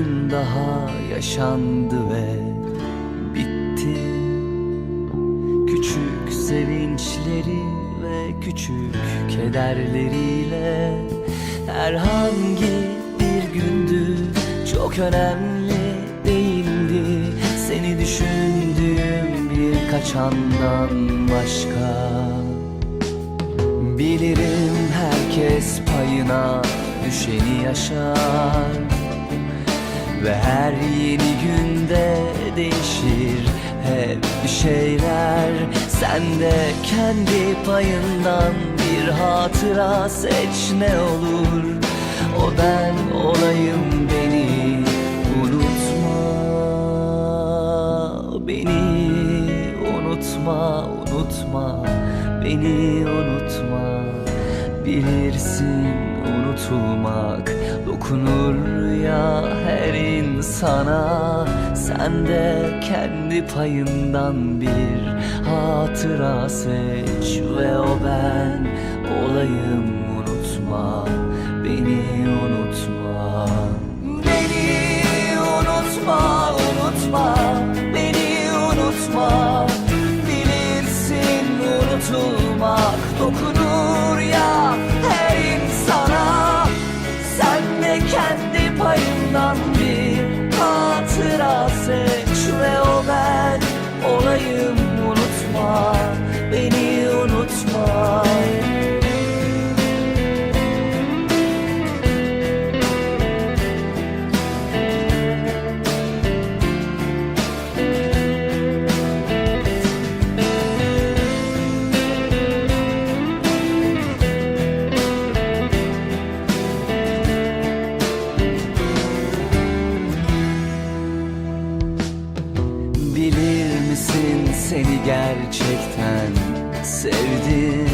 gün daha yaşandı ve bitti. Küçük sevinçleri ve küçük kederleriyle Herhangi bir gündü çok önemli değildi. Seni düşündüğüm birkaç andan başka. Bilirim herkes payına düşeni yaşar. Ve her yeni günde değişir hep bir şeyler. Sen de kendi payından bir hatıra seç ne olur. O ben olayım beni unutma Beni unutma unutma Beni unutma. Bilirsin unutulmak Dokunur ya her insana. Sen de kendi payından bir hatıra seç Ve o ben olayım unutma. Beni unutma. Beni unutma unutma. Beni unutma Bilir misin seni gerçekten sevdim?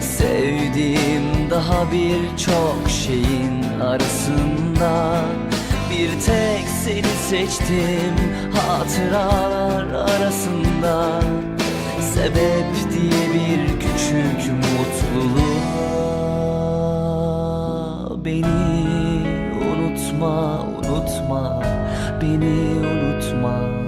Sevdiğim daha birçok şeyin arasında Bir tek seni seçtim hatıralar arasında. Sebep diye bir küçük mutluluğa Beni unutma, unutma Beni unutma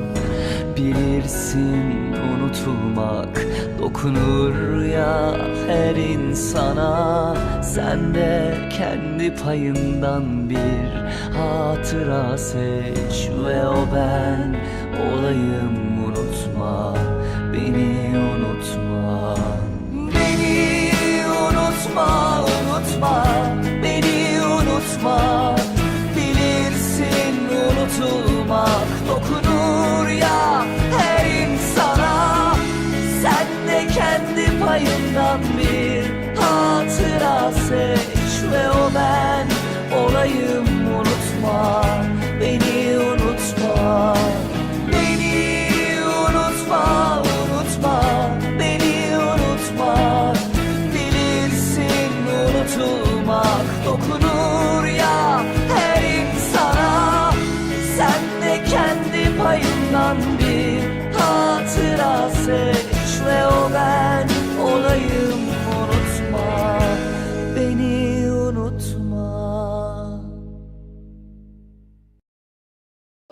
Bilirsin unutulmak Dokunur ya her insana. Sen de kendi payından bir hatıra seç Ve o ben olayım unutma. Beni unutma. Beni unutma, unutma. Beni unutma. Bilirsin unutulmak Dokunur hatıra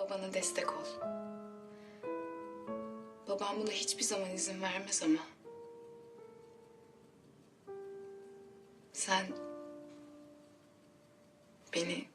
Babana destek ol. Babam buna hiçbir zaman izin vermez ama. Sen beni